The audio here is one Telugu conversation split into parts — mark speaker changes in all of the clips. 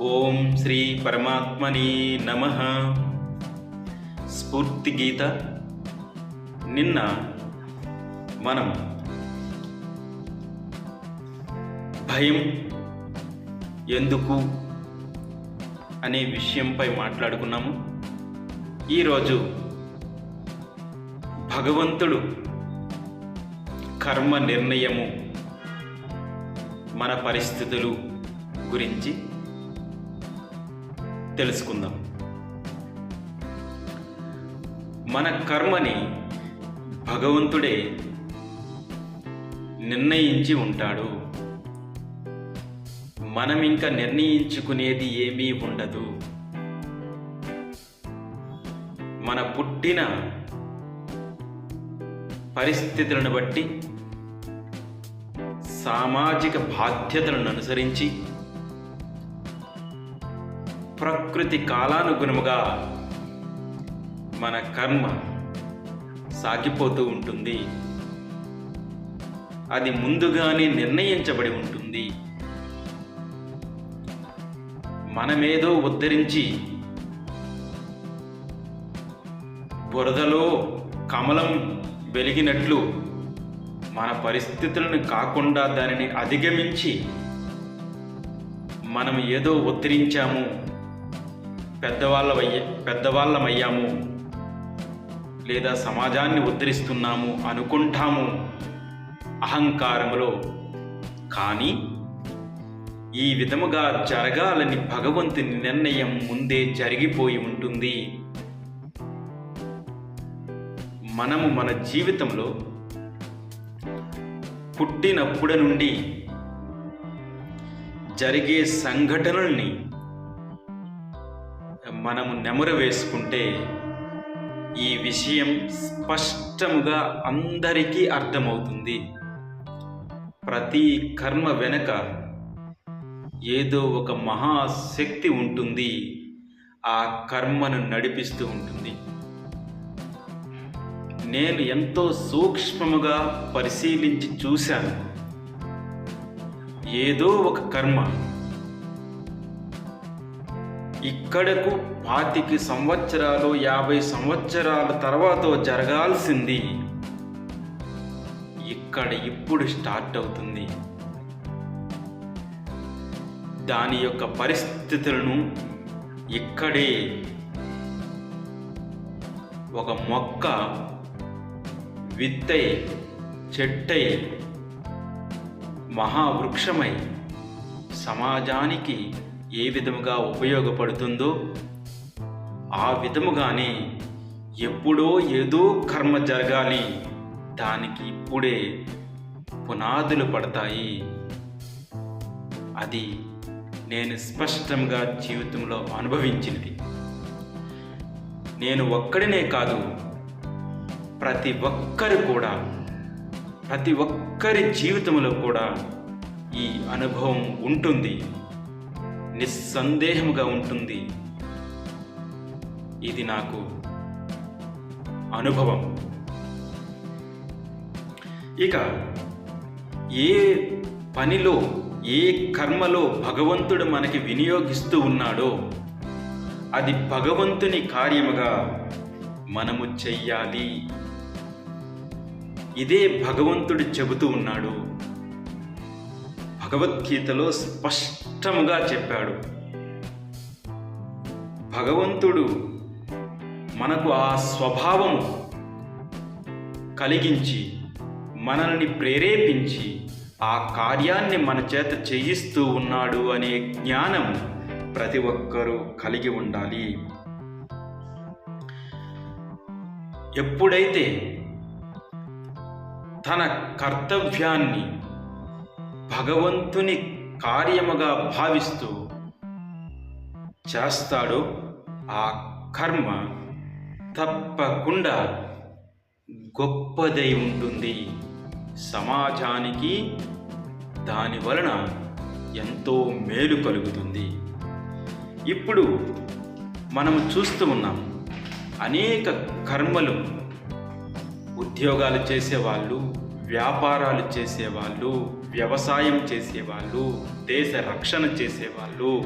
Speaker 1: ఓం శ్రీ పరమాత్మని నమ. స్ఫూర్తి గీత. నిన్న మనం భయం ఎందుకు అనే విషయంపై మాట్లాడుకున్నాము. ఈరోజు భగవంతుడు కర్మ నిర్ణయము మన పరిస్థితులు గురించి తెలుసుకుందాం. మన కర్మని భగవంతుడే నిర్ణయించి ఉంటాడు. మనం ఇంకా నిర్ణయించుకునేది ఏమీ ఉండదు. మన పుట్టిన పరిస్థితులను బట్టి సామాజిక బాధ్యతలను అనుసరించి ప్రకృతి కాలానుగుణముగా మన కర్మ సాగిపోతూ ఉంటుంది. అది ముందుగానే నిర్ణయించబడి ఉంటుంది. మనమేదో ఉద్ధరించి బురదలో కమలం వెలిగినట్లు మన పరిస్థితులను కాకుండా దానిని అధిగమించి మనం ఏదో ఉద్ధరించాము పెద్దవాళ్ళమయ్య పెద్దవాళ్ళమయ్యాము. లేదా సమాజాన్ని ఉద్ధరిస్తున్నాము అనుకుంటాము. అహంకారములో. కానీ ఈ విధముగా జరగాలని భగవంతుని నిర్ణయం ముందే జరిగిపోయి ఉంటుంది. మనము మన జీవితంలో పుట్టినప్పుడు నుండి జరిగే సంఘటనల్ని మనము నెమరు వేసుకుంటే ఈ విషయం స్పష్టముగా అందరికీ అర్థమవుతుంది. ప్రతి కర్మ వెనుక ఏదో ఒక మహాశక్తి ఉంటుంది. ఆ కర్మను నడిపిస్తూ ఉంటుంది. నేను ఎంతో సూక్ష్మముగా పరిశీలించి చూశాను. ఏదో ఒక కర్మ ఇక్కడకు పాతికి సంవత్సరాలు యాభై సంవత్సరాల తర్వాత జరగాల్సింది. ఇక్కడ ఇప్పుడు స్టార్ట్ అవుతుంది. దాని యొక్క పరిస్థితులను ఇక్కడే ఒక మొక్క విత్తై చెట్టై మహావృక్షమై సమాజానికి ఏ విధముగా ఉపయోగపడుతుందో ఆ విధముగానే ఎప్పుడో ఏదో కర్మ జరగాలి. దానికి ఇప్పుడే పునాదులు పడతాయి. అది నేను స్పష్టంగా జీవితంలో అనుభవించినది. నేను ఒక్కడినే కాదు ప్రతి ఒక్కరు కూడా ప్రతి ఒక్కరి జీవితంలో కూడా ఈ అనుభవం ఉంటుంది. నిస్సందేహముగా ఉంటుంది. ఇది నాకు అనుభవం. ఇక ఏ పనిలో ఏ కర్మలో భగవంతుడు మనకి వినియోగిస్తూ ఉన్నాడో అది భగవంతుని కార్యముగా మనము చెయ్యాలి. ఇదే భగవంతుడు చెబుతూ ఉన్నాడు. భగవద్గీతలో స్పష్టముగా చెప్పాడు. భగవంతుడు మనకు ఆ స్వభావము కలిగించి మనల్ని ప్రేరేపించి ఆ కార్యాన్ని మన చేత చేయిస్తూ ఉన్నాడు అనే జ్ఞానం ప్రతి ఒక్కరూ కలిగి ఉండాలి. ఎప్పుడైతే తన కర్తవ్యాన్ని భగవంతుని కార్యముగా భావిస్తూ చేస్తాడో ఆ కర్మ. తప్పకుండా గొప్పదై ఉంటుంది. సమాజానికి దాని వలన ఎంతో మేలు కలుగుతుంది. ఇప్పుడు మనము చూస్తూ ఉన్నాం అనేక కర్మలు ఉద్యోగాలు చేసేవాళ్ళు వ్యాపారాలు చేసేవాళ్ళు వ్యవసాయం చేసేవాళ్ళు దేశ రక్షణ చేసేవాళ్ళు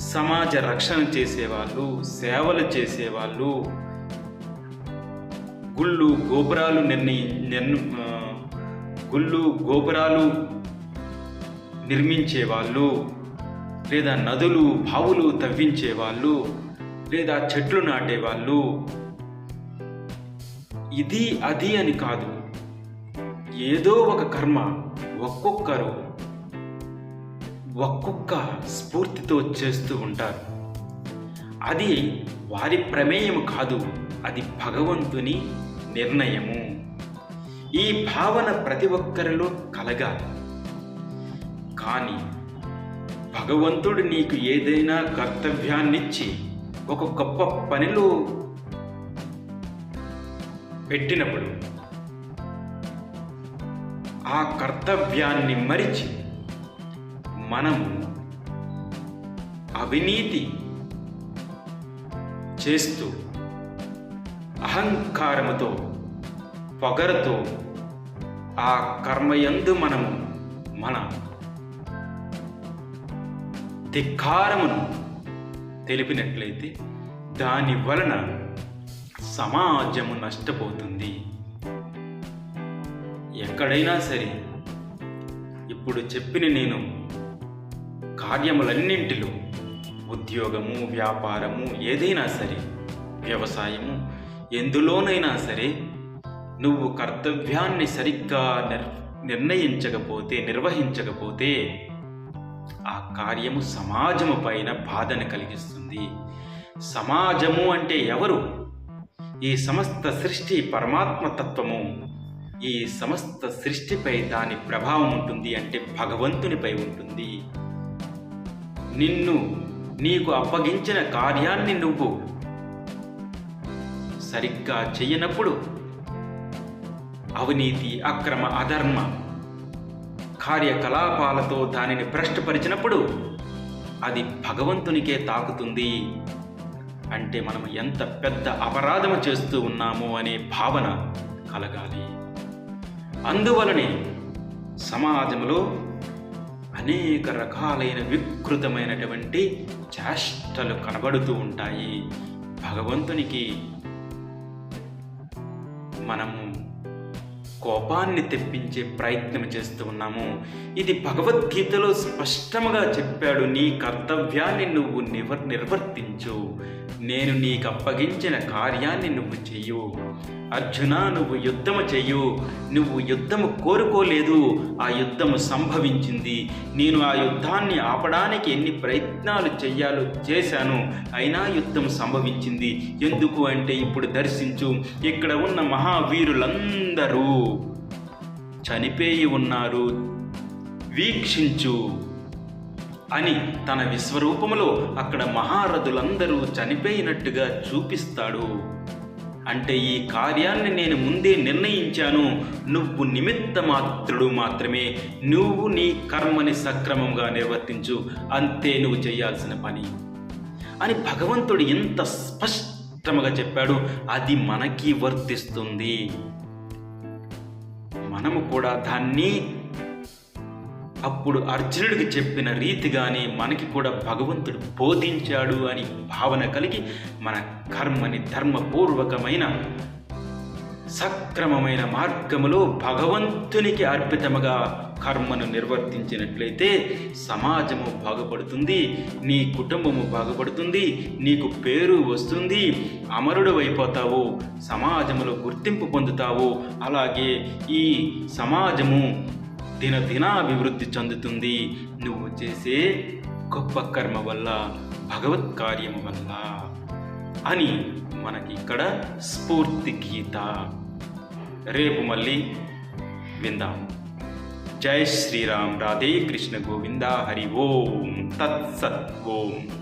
Speaker 1: సమాజ రక్షణ చేసేవాళ్ళు సేవలు చేసేవాళ్ళు గుళ్ళు గోపురాలు నిర్ణయి నిర్ణ గుళ్ళు గోపురాలు నిర్మించేవాళ్ళు లేదా నదులు బావులు తవ్వించేవాళ్ళు లేదా చెట్లు నాటేవాళ్ళు. ఇది అది అని కాదు. ఏదో ఒక కర్మ ఒక్కొక్కరు ఒక్కొక్క స్ఫూర్తితో చేస్తూ ఉంటారు. అది వారి ప్రమేయం కాదు అది భగవంతుని నిర్ణయము. ఈ భావన ప్రతి ఒక్కరిలో కలగాలి. కానీ భగవంతుడు నీకు ఏదైనా కర్తవ్యాన్నిచ్చి ఒక గొప్ప పనిలో పెట్టినప్పుడు ఆ కర్తవ్యాన్ని మరిచి మనము అవినీతి చేస్తూ అహంకారముతో పొగరుతో ఆ కర్మయందు మనము మన ధిక్కారమును తెలిపినట్లయితే దాని వలన సమాజము నష్టపోతుంది. ఎక్కడైనా సరే ఇప్పుడు చెప్పిన నేను కార్యములన్నింటిలో ఉద్యోగము వ్యాపారము ఏదైనా సరే వ్యవసాయము ఎందులోనైనా సరే నువ్వు కర్తవ్యాన్ని సరిగ్గా నిర్ నిర్ణయించకపోతే నిర్వహించకపోతే ఆ కార్యము సమాజము పైన బాధను కలిగిస్తుంది. సమాజము అంటే ఎవరు? ఈ సమస్త సృష్టి పరమాత్మ తత్వము ఈ సమస్త సృష్టిపై దాని ప్రభావం ఉంటుంది అంటే భగవంతునిపై ఉంటుంది. నిన్ను నీకు అప్పగించిన కార్యాన్ని నువ్వు సరిగ్గా చెయ్యనప్పుడు అవినీతి అక్రమ అధర్మ కార్యకలాపాలతో దానిని భ్రష్టపరిచినప్పుడు అది భగవంతునికే తాకుతుంది. అంటే మనం ఎంత పెద్ద అపరాధము చేస్తూ ఉన్నాము అనే భావన కలగాలి. అందువలనే సమాజంలో అనేక రకాలైన వికృతమైనటువంటి చేష్టలు కనబడుతూ ఉంటాయి. భగవంతునికి మనము కోపాన్ని తెప్పించే ప్రయత్నం చేస్తూ ఉన్నాము. ఇది భగవద్గీతలో స్పష్టంగా చెప్పాడు నీ కర్తవ్యాన్ని నువ్వు నివర్ నిర్వర్తించు. నేను నీకు అప్పగించిన కార్యాన్ని నువ్వు చెయ్యు. అర్జున నువ్వు యుద్ధము చెయ్యు. నువ్వు యుద్ధము కోరుకోలేదు. ఆ యుద్ధము సంభవించింది. నేను ఆ యుద్ధాన్ని ఆపడానికి ఎన్ని ప్రయత్నాలు చేయాలో చేశాను. అయినా యుద్ధం సంభవించింది. ఎందుకు అంటే ఇప్పుడు దర్శించు. ఇక్కడ ఉన్న మహావీరులందరూ చనిపోయి ఉన్నారు. వీక్షించు. అని తన విశ్వరూపములో అక్కడ మహారథులందరూ చనిపోయినట్టుగా చూపిస్తాడు. అంటే ఈ కార్యాన్ని నేను ముందే నిర్ణయించాను. నువ్వు నిమిత్త మాత్రుడు మాత్రమే. నువ్వు నీ కర్మని సక్రమంగా నిర్వర్తించు. అంతే నువ్వు చేయాల్సిన పని. అని భగవంతుడు ఎంత స్పష్టముగా చెప్పాడు. అది మనకి వర్తిస్తుంది. మనము కూడా దాన్ని అప్పుడు అర్జునుడికి చెప్పిన రీతిగానే మనకి కూడా భగవంతుడు బోధించాడు అని భావన కలిగి మన కర్మని ధర్మపూర్వకమైన సక్రమమైన మార్గములో భగవంతునికి అర్పితముగా కర్మను నిర్వర్తించినట్లయితే సమాజము బాగుపడుతుంది నీ కుటుంబము బాగుపడుతుంది నీకు పేరు వస్తుంది అమరుడు అయిపోతావు సమాజములో గుర్తింపు పొందుతావు. అలాగే ఈ సమాజము దినదినాభివృద్ధి చెందుతుంది. నువ్వు చేసే గొప్ప కర్మ వల్ల భగవత్ కార్యం వల్ల అని మనకి ఇక్కడ స్ఫూర్తి గీత. రేపు మళ్ళీ విందాం. జై శ్రీరామ్. రాధే కృష్ణ గోవింద. హరి ఓం. తత్సత్ ఓం.